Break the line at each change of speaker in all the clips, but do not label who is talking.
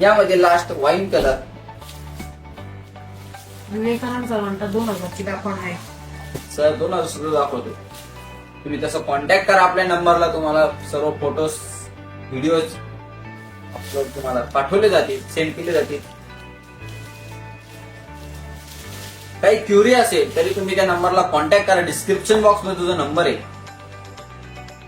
यामध्ये last wine colour
Vivekananda सरांचा दोन हजारची दाखवण आहे.
सर दोन हजार सुद्धा दाखवतो. तुम्ही तसं कॉन्टॅक्ट करा आपल्या नंबरला तुम्हाला सर्व फोटोज व्हिडिओज अपलोड तुम्हाला पाठवले जातील सेंड केले जातील. काही क्युरी असेल तरी तुम्ही त्या नंबरला कॉन्टॅक्ट करा. डिस्क्रिप्शन बॉक्समध्ये तुझा नंबर आहे.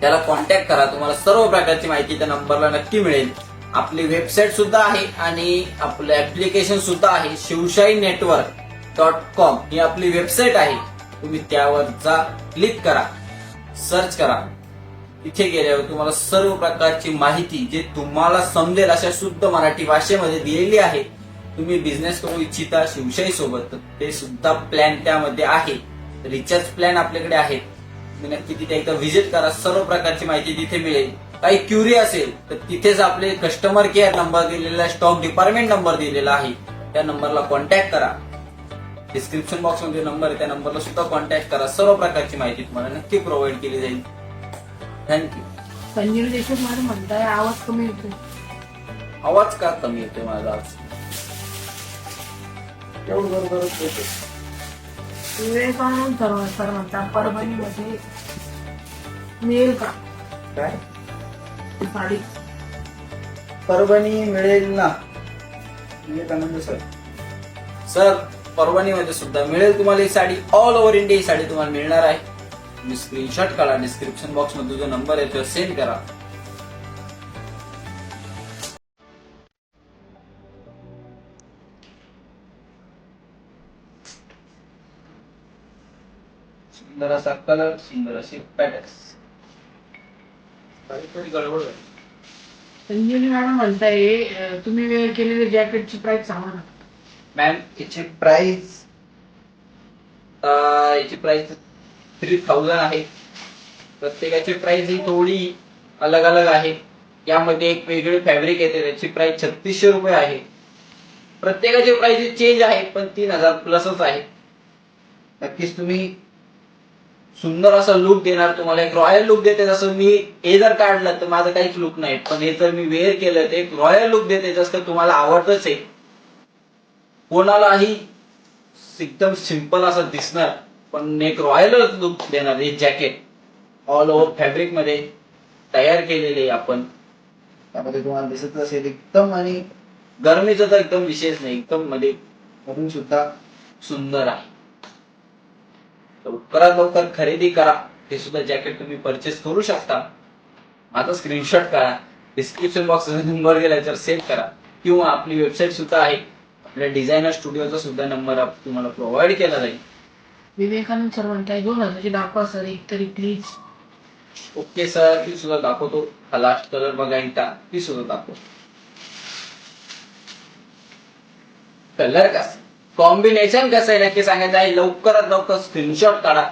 त्याला कॉन्टॅक्ट करा. तुम्हाला सर्व प्रकारची माहिती त्या नंबरला नक्की मिळेल. आपली वेबसाईट सुद्धा आहे आणि आपलं ऍप्लिकेशन सुद्धा आहे शिवशाही नेटवर्क डॉट कॉम ही आपली वेबसाईट आहे. तुम्ही त्यावर जा क्लिक करा सर्च करा. तिथे गेल्यावर तुम्हाला सर्व प्रकारची माहिती जे तुम्हाला समजेल अशा शुद्ध मराठी भाषेमध्ये दिलेली आहे. तुम्ही बिझनेस करू इच्छिता शिवशाही सोबत तर ते सुद्धा प्लॅन त्यामध्ये आहे. रिचार्ज प्लॅन आपल्याकडे आहेत तुम्ही नक्की तिथे एकदा व्हिजिट करा सर्व प्रकारची माहिती तिथे मिळेल. काही क्युरी असेल तर तिथेच आपले कस्टमर केअर नंबर दिलेला स्टॉक डिपार्टमेंट नंबर दिलेला आहे. त्या नंबरला कॉन्टॅक्ट करा. डिस्क्रिप्शन बॉक्समध्ये नंबर आहे त्या नंबरला सुद्धा कॉन्टॅक्ट करा. सर्व प्रकारची माहिती तुम्हाला नक्की प्रोव्हाइड केली जाईल. थँक्यू
संजीव देशमुख मॅडम म्हणताय आवाज कमी होतो
आवाज का कमी येतोय माझा? आज एवढं बरोबरच.
विवेकानंद सर सर म्हणतात परभणीमध्ये मिळेल का
काय?
साडी
परभणी मिळेल ना? विवेकानंद सर. सर परभणीमध्ये सुद्धा मिळेल तुम्हाला ही साडी. ऑल ओव्हर इंडिया ही साडी तुम्हाला मिळणार आहे. तुम्ही स्क्रीनशॉट काढा डिस्क्रिप्शन बॉक्समध्ये जो नंबर आहे तो सेंड करा. सुंदर असा कलर सुंदर अशी पॅटर्स थोडी गडबड झाली
संजीवनी मॅडम म्हणताय अं, तुम्ही केलेली जॅकेटची प्राइस सांगा ना.
मॅम याची प्राइस याची प्राइस थ्री थाउजंड आहे. प्रत्येकाची प्राइस ही थोडी अलग अलग आहे. यामध्ये एक वेगळी फॅब्रिक येते त्याची प्राइस छत्तीसशे रुपये आहे. प्रत्येकाची प्राइस चेंज आहे पण तीन हजार प्लसच आहे. नक्कीच तुम्ही सुंदर असा लुक देणार तुम्हाला. एक रॉयल लुक देते जसं मी हे जर काढलं तर माझं काहीच लुक नाही. पण हे जर मी वेअर केलं तर एक रॉयल लुक देते जसं तुम्हाला आवडतच आहे. कोणालाही एकदम सिंपल असं दिसणार पण एक रॉयल लुक देणार हे जॅकेट ऑल ओव्हर फॅब्रिकमध्ये तयार केलेले आपण. त्यामध्ये तुम्हाला दिसत असेल एकदम आणि गरमीचा तर एकदम विशेष नाही एकदम मध्ये म्हणून सुद्धा सुंदर आहे. लवकरात लवकर खरेदी करा. हे सुद्धा जॅकेट तुम्ही परचेस करू शकता. माझा स्क्रीनशॉट करा डिस्क्रिप्शन बॉक्स नंबर गेला तर सेव्ह करा. किंवा आपली वेबसाईट सुद्धा आहे. आपल्या डिझायनर स्टुडिओचा सुद्धा नंबर तुम्हाला प्रोव्हाइड केला जाईल.
विवेकानंद सर म्हणताय दोन हजारची दाखवा सर एक तरी प्लीज
ओके सर ती सुद्धा दाखवतो. हा लास्ट कलर बघा ती सुद्धा दाखवतो. कलर कसा? कॉम्बिनेशन कसं आहे नक्की सांगायचं आहे? लवकरात लवकर स्क्रीनशॉट काढा.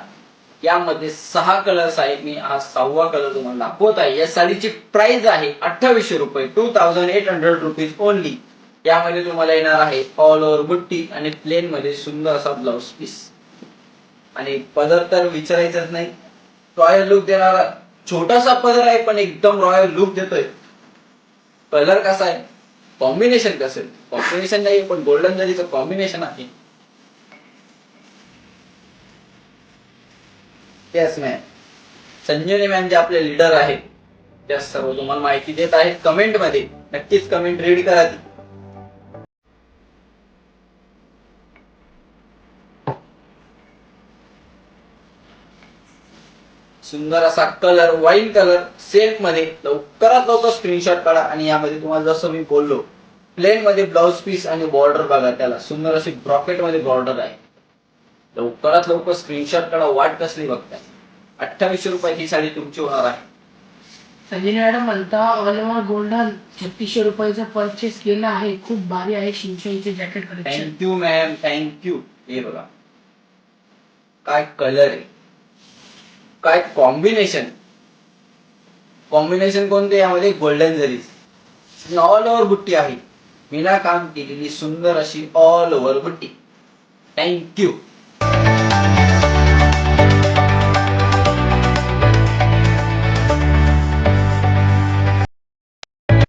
यामध्ये सहा कलर्स आहेत. मी हा सहावा कलर तुम्हाला दाखवत आहे. या साडीची प्राइस आहे अठ्ठावीसशे रुपये. Two thousand eight hundred rupees only यामध्ये तुम्हाला येणार आहे ऑल ओव्हर बुट्टी आणि प्लेन मध्ये सुंदर असा ब्लाउज पीस आणि पदर तर विचारायचंच नाही. रॉयल लुक देणारा छोटासा पदर आहे पण एकदम रॉयल लुक देतोय. कलर कसा आहे? कॉम्बिनेशन कसं कॉम्बिनेशन नाही पण गोल्डन जरीचं कॉम्बिनेशन आहे. येस मॅम संजीवनी मॅम जे आपले लीडर आहेत त्या सर्व तुम्हाला माहिती देत आहेत. कमेंटमध्ये नक्कीच कमेंट रीड करा. सुंदर असा कलर वाईन कलर सेल्फमध्ये लवकरात लवकर स्क्रीनशॉट काढा आणि यामध्ये तुम्हाला जसं मी बोललो प्लेन मध्ये ब्लाउज पीस आणि बॉर्डर बघा त्याला. सुंदर अशी ब्रॉकेटमध्ये बॉर्डर आहे. लवकरात लवकर स्क्रीनशॉट काढा वाट कसली बघताय. अठ्ठावीसशे रुपयात ही साडी तुमची होणार आहे.
संजीवनी मॅडम म्हणता ऑल ओव्हर गोल्डन छत्तीसशे रुपयाचं परचेस केलं आहे. खूप भारी आहे शिवशाहीचे jacket collection
thank you ma'am thank you हे बघा. काय कलर आहे. काय कॉम्बिनेशन कॉम्बिनेशन कोणते? यामध्ये गोल्डन जरीज ऑल ओव्हर बुट्टी आहे. विना काम केलेली सुंदर अशी ऑल ओव्हर बुट्टी. थँक्यू